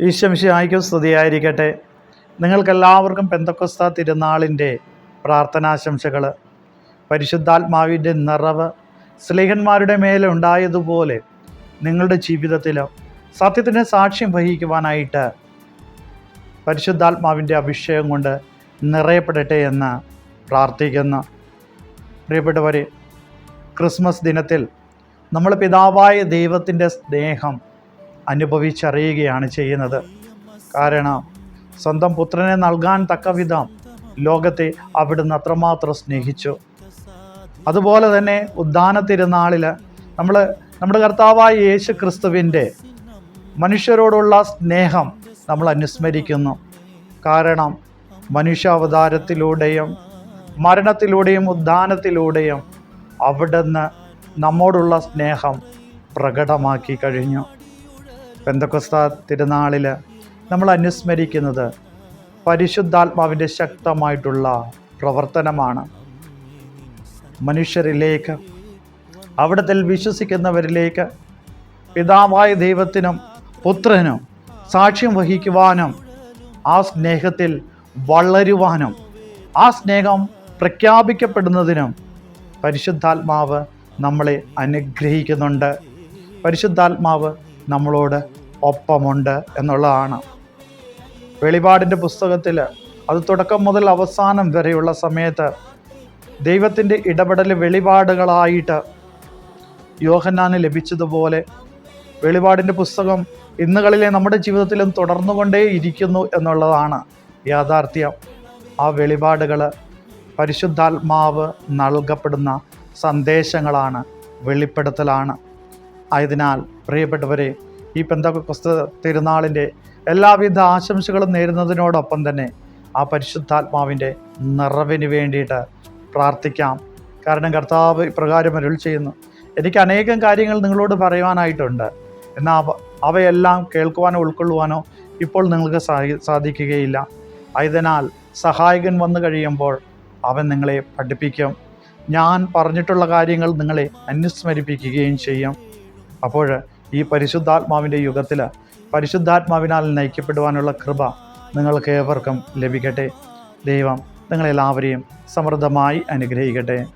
ഈശ്വമിശിഹായ്ക്കും സ്തുതിയായിരിക്കട്ടെ. നിങ്ങൾക്കെല്ലാവർക്കും പെന്തക്കൊസ്ത തിരുനാളിന്റെ പ്രാർത്ഥനാശംസകൾ. പരിശുദ്ധാത്മാവിന്റെ നിറവ് സ്ലേഹന്മാരുടെ മേലെ ഉണ്ടായതുപോലെ നിങ്ങളുടെ ജീവിതത്തിലും സത്യത്തിന് സാക്ഷ്യം വഹിക്കുവാനായിട്ട് പരിശുദ്ധാത്മാവിന്റെ അഭിഷേകം കൊണ്ട് നിറയപ്പെടട്ടെ എന്ന് പ്രാർത്ഥിക്കുന്നു. പ്രിയപ്പെട്ടവരെ ക്രിസ്മസ് ദിനത്തിൽ നമ്മൾ പിതാവായ ദൈവത്തിന്റെ സ്നേഹം അനുഭവിച്ചറിയുകയാണ് ചെയ്യുന്നത്. കാരണം സ്വന്തം പുത്രനെ നൽകാൻ തക്ക വിധം ലോകത്തെ അവിടുന്ന് അത്രമാത്രം സ്നേഹിച്ചു. അതുപോലെ തന്നെ ഉദ്ദാന തിരുനാളിൽ നമ്മൾ നമ്മുടെ കർത്താവായ യേശു ക്രിസ്തുവിന്റെ മനുഷ്യരോടുള്ള സ്നേഹം നമ്മൾ അനുസ്മരിക്കുന്നു. കാരണം മനുഷ്യാവതാരത്തിലൂടെയും മരണത്തിലൂടെയും ഉദ്ധാനത്തിലൂടെയും അവിടുന്ന് നമ്മോടുള്ള സ്നേഹം പ്രകടമാക്കി കഴിഞ്ഞു. പെന്തക്കൊസ്ത തിരുനാളിൽ നമ്മൾ അനുസ്മരിക്കുന്നത് പരിശുദ്ധാത്മാവിന്റെ ശക്തമായിട്ടുള്ള പ്രവർത്തനമാണ്. മനുഷ്യരിലേക്ക് അവിടത്തിൽ വിശ്വസിക്കുന്നവരിലേക്ക് പിതാവായ ദൈവത്തിനും പുത്രനും സാക്ഷ്യം വഹിക്കുവാനും ആ സ്നേഹത്തിൽ വളരുവാനും ആ സ്നേഹം പ്രഖ്യാപിക്കപ്പെടുന്നതിനും പരിശുദ്ധാത്മാവ് നമ്മളെ അനുഗ്രഹിക്കുന്നുണ്ട്. പരിശുദ്ധാത്മാവ് നമ്മളോട് ഒപ്പമുണ്ട് എന്നുള്ളതാണ്. വെളിപാടിന്റെ പുസ്തകത്തിൽ അത് തുടക്കം മുതൽ അവസാനം വരെയുള്ള സമയത്ത് ദൈവത്തിന്റെ ഇടപെടൽ വെളിപാടുകളായിട്ട് യോഹന്നാന് ലഭിച്ചതുപോലെ വെളിപാടിന്റെ പുസ്തകം ഇന്നുകളിലെ നമ്മുടെ ജീവിതത്തിലും തുടർന്നുകൊണ്ടേ ഇരിക്കുന്നു എന്നുള്ളതാണ് യാഥാർത്ഥ്യം. ആ വെളിപാടുകൾ പരിശുദ്ധാത്മാവ് നൽകപ്പെടുന്ന സന്ദേശങ്ങളാണ് വെളിപ്പെടുത്തലാണ്. ആയതിനാൽ പ്രിയപ്പെട്ടവരെ ഈ പെന്തകുസ്ത തിരുനാളിന്റെ എല്ലാവിധ ആശംസകളും നേരുന്നതിനോടൊപ്പം തന്നെ ആ പരിശുദ്ധാത്മാവിന്റെ നിറവിന് വേണ്ടിയിട്ട് പ്രാർത്ഥിക്കാം. കാരണം കർത്താവ് ഇപ്രകാരം അരുൾ ചെയ്യുന്നു. എനിക്ക് അനേകം കാര്യങ്ങൾ നിങ്ങളോട് പറയുവാനായിട്ടുണ്ട്. എന്നാൽ അവ അവയെല്ലാം കേൾക്കുവാനോ ഉൾക്കൊള്ളുവാനോ ഇപ്പോൾ നിങ്ങൾക്ക് സാധിക്കുകയില്ല. ആയതിനാൽ സഹായകൻ വന്നു കഴിയുമ്പോൾ അവൻ നിങ്ങളെ പഠിപ്പിക്കും. ഞാൻ പറഞ്ഞിട്ടുള്ള കാര്യങ്ങൾ നിങ്ങളെ അനുസ്മരിപ്പിക്കുകയും ചെയ്യും. അപ്പോൾ ഈ പരിശുദ്ധാത്മാവിന്റെ യുഗത്തിൽ പരിശുദ്ധാത്മാവിനാൽ നയിക്കപ്പെടുവാനുള്ള കൃപ നിങ്ങൾക്ക് ഏവർക്കും ലഭിക്കട്ടെ. ദൈവം നിങ്ങളെല്ലാവരെയും സമൃദ്ധമായി അനുഗ്രഹിക്കട്ടെ.